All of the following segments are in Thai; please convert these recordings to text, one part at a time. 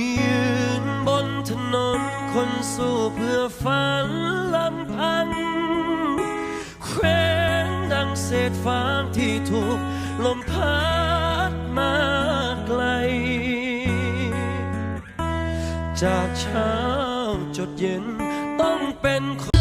ยืนบนถนนคนสู้เพื่อฝันลำพังเคว้งดังเศษฟางที่ถูกลมพัดมาไกล จากเช้าจดเย็นต้องเป็นค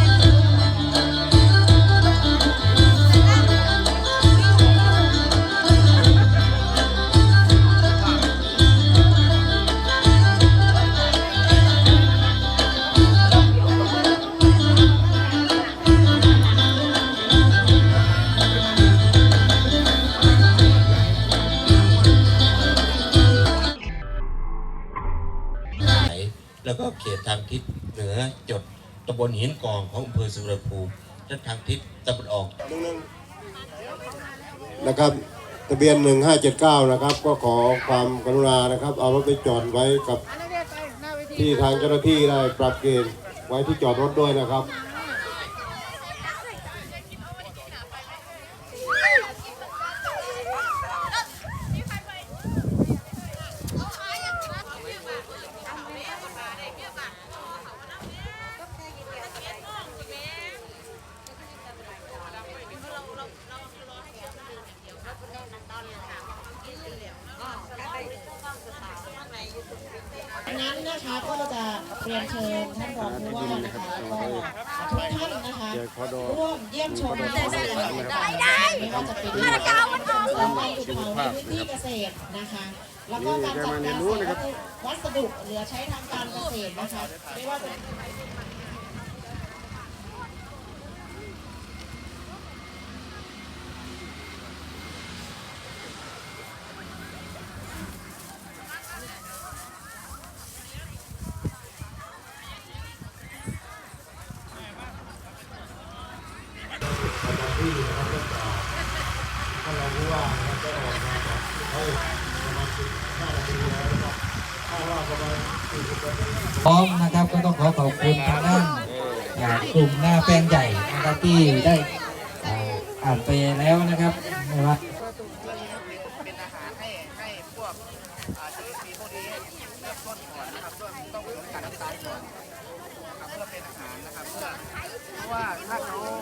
แล้วก็เขตทางทิศเหนือจดตำบลหินกองของอำเภอสุรภูมิและทางทิศตะวันออกนะครับทะเบียน 1579 นะครับ ก็ขอความกรุณานะครับ เอารถไปจอดไว้กับที่ทางเจ้าหน้าที่ได้ปรับเกณฑ์ไว้ที่จอดรถด้วยนะครับ นั้นนะคะก็จะเรียนเชิญท่านรองผู้ว่านะคะก็ทุกท่านนะคะร่วมเยี่ยมชมงานแสดงต่างๆไม่ว่าจะเป็นเรื่องการปลูกเขาในพื้นที่เกษตรนะคะแล้วก็การจัดการวัสดุเหลือใช้ทางการเกษตรนะคะไม่ว่าจะ พร้อมนะครับก็ต้องขอขอบคุณทางด้านกลุ่มหน้าแปลงใหญ่นะครับที่ได้อ่านไปแล้วนะครับไม่ว่า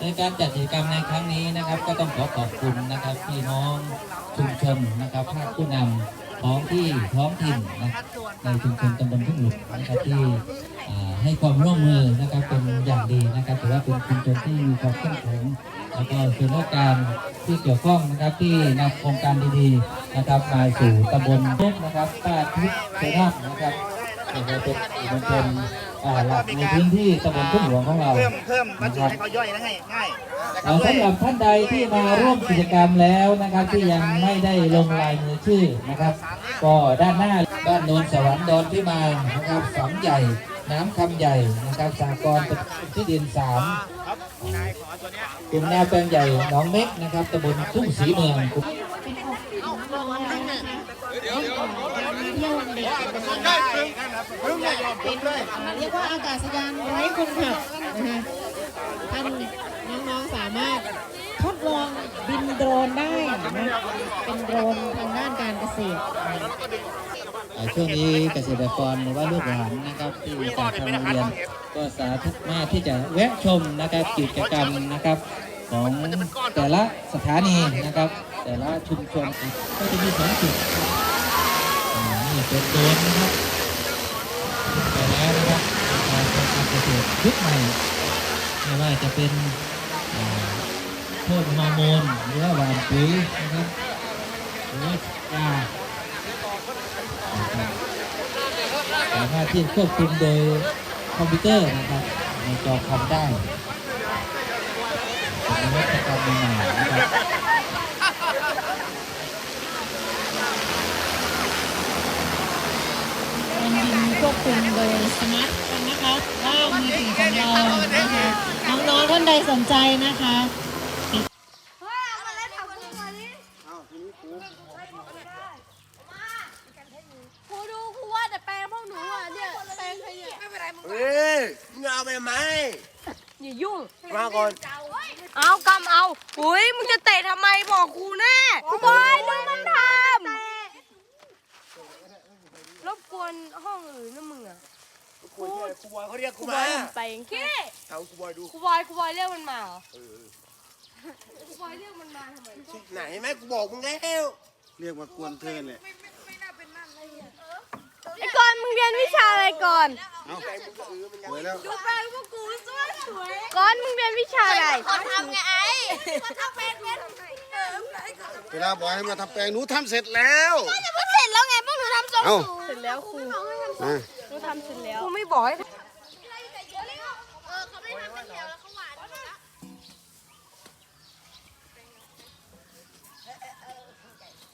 ในการจัดกิจกรรมในครั้งนี้นะครับ ก็ต้องขอขอบคุณนะครับพี่น้องชุมชนนะครับภาคผู้นำท้องที่ท้องถิ่นนะในชุมชนตำบลทุ่งหลุกนะครับที่ให้ความร่วมมือนะครับเป็นอย่างดีนะครับถือว่าเป็นชุมชนที่มีความเข้มแข็งแล้วก็ส่วนราชการที่เกี่ยวข้องนะครับที่นำโครงการดีๆนะครับมาสู่ตำบลทุ่งนะครับป้าทิพย์เสนาทนะครับ นะครับเป็นชุมชนหลักในพื้นที่ตำบลทุ่งหลวงของเราเพิ่มเพิ่มบรรจุให้เขาย่อยนะให้ง่ายนะครัเอ่อสำหรับท่านใดที่มาร่วมกิจกรรมแล้วนะครับ ที่ยังไม่ได้ลงลายมือชื่อนะครับ ก็ด้านหน้าบ้านโนนสวรรค์ดอนพิมานะครับสองใหญ่น้ำคำใหญ่นะครับสากรที่ดินสามครับนายขอตัวเนี้ยกลุ่มแนวแปลงใหญ่หนองเม็กนะครับตำบลทุ่งศรีเมือง เที่ยววันเด็กนะคะเป็นเรียกว่าอากาศยานไร้คนขับนะคะท่านน้องๆสามารถทดลองบินโดรนได้นะเป็นโดรนทางด้านการเกษตรช่วงนี้เกษตรกรหรือว่าลูกหลานนะครับที่จากทางโรงเรียนก็สามารถที่จะแวะชมนะครับกิจกรรมนะครับของแต่ละสถานีนะครับ แต่ละชุมชนก็จะมีสองจุด อ่านี่เป็นโดนนะครับไปแล้วนะครับการทำการเกษตรยุคใหม่ไม่ว่าจะเป็นอ่าโทษฮอร์โมนหรือว่าหวานปุ๋ยนะครับหรือว่ายาสามารถที่ควบคุมโดยคอมพิวเตอร์นะครับในจอคอมได้เป็นนวัตกรรมใหม่ๆนะครับ การบินควบคุมโดย สมาร์ทโฟนนะคะว่ามือถือของเรานะคะน้องๆท่านใดสนใจนะคะครูดูครูว่าแต่แปลงพวกหนูอะเนี่ยแปลงใครเนี่ยไม่เป็นไรมึงเฮ้ยมึงเอาไปไหมอย่ายุ่งมาก่อนเอากำเอาอุ้ยมึงจะเตะทำไมบอกครูแน่ครูบอยดูมันทำ รบกวนห้องอื่นนะมึงอะ ครูครูบอยเขาเรียกคกูรูบมาอยมันไปเองแค่ถามครูบอยดูครูบอยครูบอยเรียกมันมาเหรอครูบอยเรียกมันมาทำไมไหนแม่กูบอกมึงแล้วเรียกว่ากวนเธอเลยไอ้ก่อนมึงเรียนวิชาอะไรก่อนสวยแล้วดูแปลงพวกกูสวยสวยก่อนมึงเรียนวิชาอะไรคนทำไงไอ้คนทำเป็นเป็นเวลาบอกให้มาทำแปลงหนูทำเสร็จแล้วก็เสร็จแล้วไงพวกหนูทำทรงเอ้าสูงเสร็จแล้วครูมาหนูทำเสร็จแล้ว ครูไม่บอกให้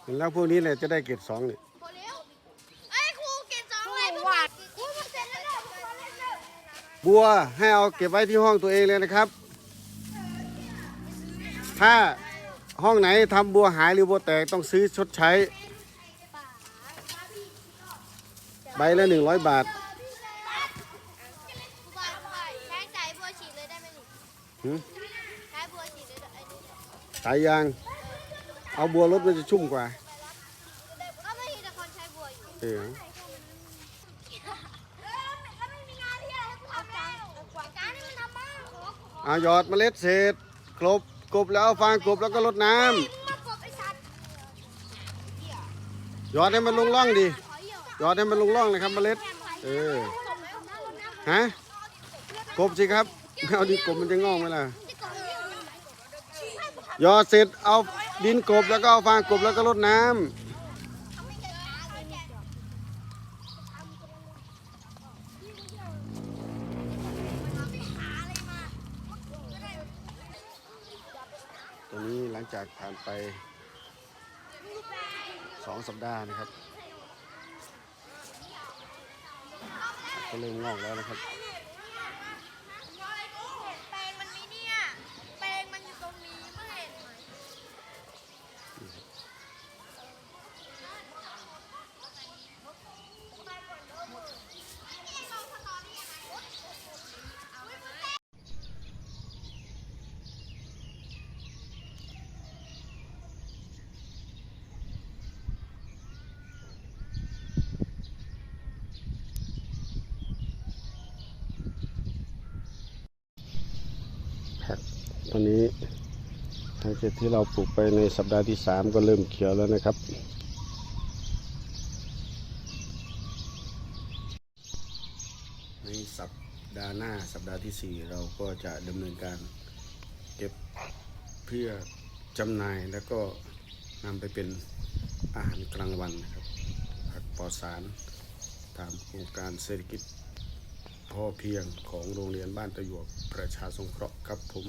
เห็นแล้วพวกนี้แหละจะได้เกรดสองเนี่ยไอ้ครูเกณฑ์สองเลยครูวาดครูมันเสร็จแล้วเนี่ยครูเล่นเลยบัวให้เอาเก็บไว้ที่ห้องตัวเองเลยนะครับ ถ้าห้องไหนทำบัวหายหรือบัวแตกต้องซื้อชดใช้ ใบละหนึ่งร้อยบาทครูบอยใช้สายบัวฉีดเลยได้ไหมหนูหืม ใช้บัวฉีดเลยไอ้นี่ สายยาง เอาบัวรถมันจะชุ่มกว่า ก็ไม่มีแต่คนใช้บัวอยู่เออเออแล้วไม่มีงานที่อะไรให้กูทำแล้วกว่าการนี่มันทำบ้างขอขอเอาหยอดเมล็ดเศษกลบกบแล้วเอาฟางกบแล้วก็รดน้ำมึงมากบไอ้สัตว์หยอดให้มันลงร่องดิขอเหี่ยวหยอดให้มันลงร่องเลยครับเมล็ด เออฮะกบสิครับเอาดินกบมันจะงอกไหมล่ะหยอดเสร็จเอา ดินกบแล้วก็เอาฟางกบแล้วก็รดน้ำตอนนี้หลังจากผ่านไปสองสัปดาห์นะครับ ก็เริ่มงอกแล้วนะครับ แปลงมันมีเนี่ยแปลงมันอยู่ตรงนี้ไม่เห็นไหม ผั อนนี้หลังจากที่เราปลูกไปในสัปดาห์ที่สามก็เริ่มเขียวแล้วนะครับ ในสัปดาห์หน้าสัปดาห์ที่สี่เราก็จะดำเนินการเก็บเพื่อจำหน่ายแล้วก็นำไปเป็นอาหารกลางวันนะครับผักปลอดสารตามโครงการเศรษฐกิจพอเพียงของโรงเรียนบ้านตะหยวกประชาสงเคราะห์ครับผม